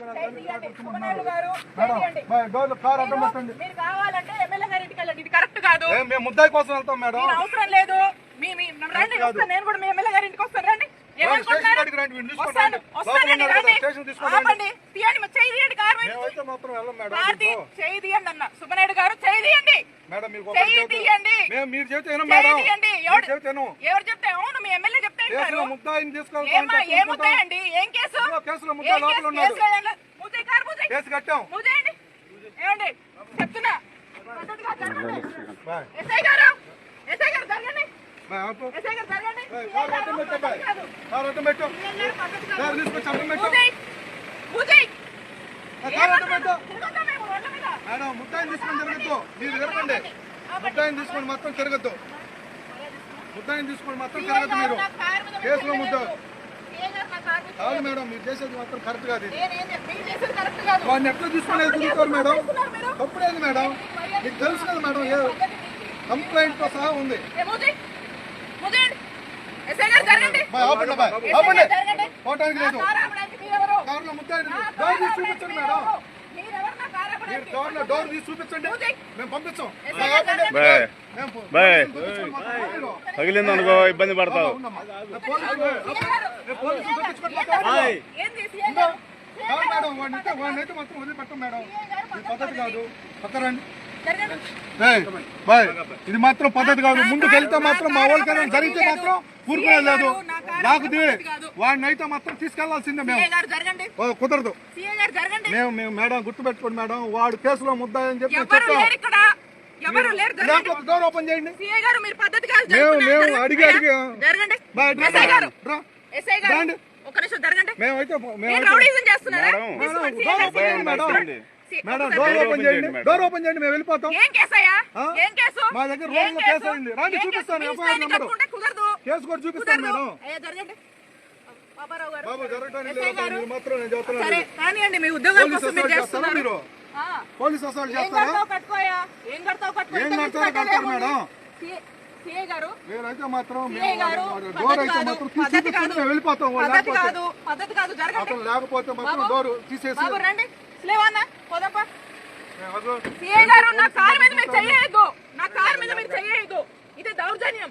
మీరు- కావాలంటే ఎమ్మెల్యే గారి ఇంటికి వెళ్ళండి. ఇది కరెక్ట్ కాదు. మేము ముద్దాయి కోసం వెళ్తాం మేడం. అవసరం లేదు. మీ మీ రండి. వస్తాను నేను కూడా మీ ఎమ్మెల్యే గారి ఇంటికి వస్తాను. రండి. సుబ్బనాయుడు గారు చేయి తీయండి. మేడం మీరు మీరు ఎవరు చెప్తే అవును మీ చెప్తే కేసులో. ముద్దాయిని తీసుకెళ్తాం ఏమ్మా అంటే ఏం కేసు? కేసులో ముద్దాయి ఏం లోపల? ఉన్నాడు. కేసు కట్టాం. ఏమండి? చెప్తున్నా. జరగండి. ఎస్ఐ గారు ఎస్ఐ గారు జరగండి. జరగండి? మేడం ముద్దాయిని తీసుకొని తిరగద్దు. మీరు తిరగండి. ముద్దాయిని తీసుకొని మొత్తం తిరగద్దు. ముద్దాయిని తీసుకొని సీఐ తిరగద్దు గారు మీరు. కేసులో మీద ముద్ద. కాదు. మేడం మీరు చేసేది మాత్రం కరెక్ట్ కాదు కరెక్ట్. వాడిని ఎట్లా తీసుకొని తిరుగుతారు మేడం? తప్పుడేంది మేడం. మీకు తెలుసు కదా మేడం ఏ కంప్లైంట్తో సహా ఉంది. పోవటానికి లేదు? కారులో ముద్దాయిని డోర్ తీసి చూపించండి మేడం. మీరు? డోర్లో డోర్ తీసి చూపించండి. మేము పంపించాం. మేము మీరు. తగిలిందనుకో ఇబ్బంది పడతావు. మేడం మాత్రం వదిలిపెట్టం మేడం ఇది పద్ధతి కాదు పక్కరండి జరగండి. ఏయ్, బాయ్. ఇది మాత్రం పద్ధతి కాదు. ముందుకు వెళ్తే మాత్రం మా వాళ్ళకైనా జరిగితే మాత్రం ఊరుకునే లేదు నాకు వాడిని అయితే మాత్రం తీసుకెళ్ళాల్సిందే మేము. కుదరదు. మేము మేము మేడం గుర్తుపెట్టుకోండి మేడం. వాడు కేసులో ముద్దాయని చెప్పి చెప్పాం. ఎవరు లేరు డోర్ ఓపెన్ చేయండి సీఐ గారు మీరు పద్ధతి కాదు మేము-. అడిగి అడిగి- జరగండి బాయ్, రా, ఎస్ఐ గారు రా. ఎస్ఐ గారు రండి. ఒక నిమిషం జరగండి మేమైతే మీరు మేమైతే రౌడీజం చేస్తున్నారా మేడం, తీసుకోండి, మేడం, సీఐ డోర్ గారు ఓపెన్ చేయండి మేడం చేయండి. సీ- మేడం ఒకసారి డోర్ జరగండి. ఓపెన్ చేయండి మేడం. డోర్ ఓపెన్ చేయండి మేము వెళ్ళిపోతాం ఏం కేసయ్యా ఆ? ఏం కేసు మా దగ్గర ఏం రోజులో కేసు అయింది. రండి, ఏం చూపిస్తాను? మీ ఎఫ్ఐఆర్ స్థాయిని నెంబరు. కట్టుకుంటే కుదరదు కేసు కూడా చూపిస్తాను కుదరదు మేడం అయ్యా జరగండి బాబారావు గారు బాబు జరగడానికి ఎస్ఐ లేదు గారు మీరు మాత్రం నేను చెప్తున్నాను సరే కానివ్వండి మీ ఉద్యోగాల కోసం మీరు చేస్తున్నారు. పోలీస్ అసలు చేస్తారా? ఏం కడతావు కడతారో? మేడం. మీరైతే మాత్రం డోర్ అయితే వెళ్ళిపోతాం అతను లేకపోతే. డోర్ తీసేసి నా కార్ మీద మీరు చెయ్యొద్దు. నా కార్ మీద మీరు ఇది దౌర్జన్యం.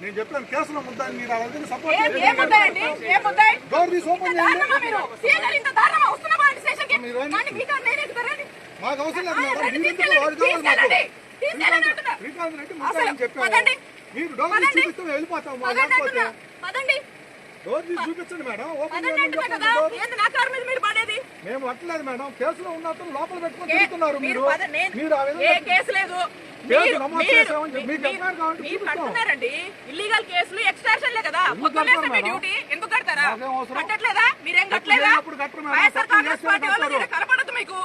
నేను చెప్పాను కేసులో ముద్దాయి మీరు అలాగే సపోర్ట్ మీకు అవసరం లేదు మేడం. రండి, మీరు ఎందుకు తీసుకెళ్ళండి, వాడు కావాలి మాకు తీసుకెళ్ళండి, తీసుకెళ్ళండి అంటున్నా. శ్రీకాంత్ రెడ్డి అని. మీరు డోర్. చూపిస్తే వెళ్ళిపోతాము పదండి లేకపోతే చూపించండి మేడం. ఓపెన్ కదా పడేది? మేము అట్లేదు మేడం. కేసులో ఉన్నట్టు లోపల పెట్టుకొని తిరుగుతున్నారు మీరు మీరు. ఆ విధంగా కేసు లేదు. కడుతున్నారండి ఇల్లీగల్ కేసులు కదా. కడతారు మీ మేడం? డ్యూటీ ఎందుకు కడతారా? కట్టట్లేదా? మీరేం కట్టలేదా. వైఎస్ఆర్ తప్పు కాంగ్రెస్ చేస్తేనే పార్టీ వాళ్ళు కడతారు. కనపడదు మీకు.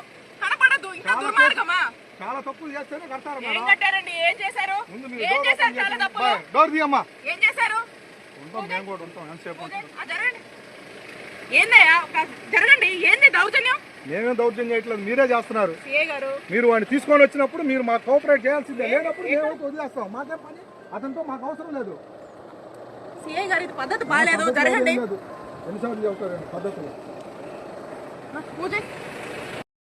కనపడదు. ఇంత చాలా దుర్మార్గమా? చాలా తప్పులు చేస్తేనే కడతారు ఏం కట్టారండి? ఏం చేశారు? ఏం చేశారు? చాలా. తప్పులు. డోర్ తీయమ్మా. ఉంటాం మేము కూడా ఉంటాం ఎంతసేపు ఓకే, ఆ జరగండి. ఏందయ్యా జరగండి. ఏంది దౌర్జన్యం? మేమేం దౌర్జన్యం చేయట్లేదు మీరే చేస్తున్నారు. మీరు వాడిని తీసుకొని వచ్చినప్పుడు మీరు మాకు కోఆపరేట్ చేయాల్సిందే. లేనప్పుడు వదిలేస్తాం. మాకే పని? అతనితో మాకు అవసరం లేదు. గారు పద్ధతి బాగాలేదు. జరగండి. ఎన్నిసార్లు చెబుతారండి పద్ధతులు. పూజ.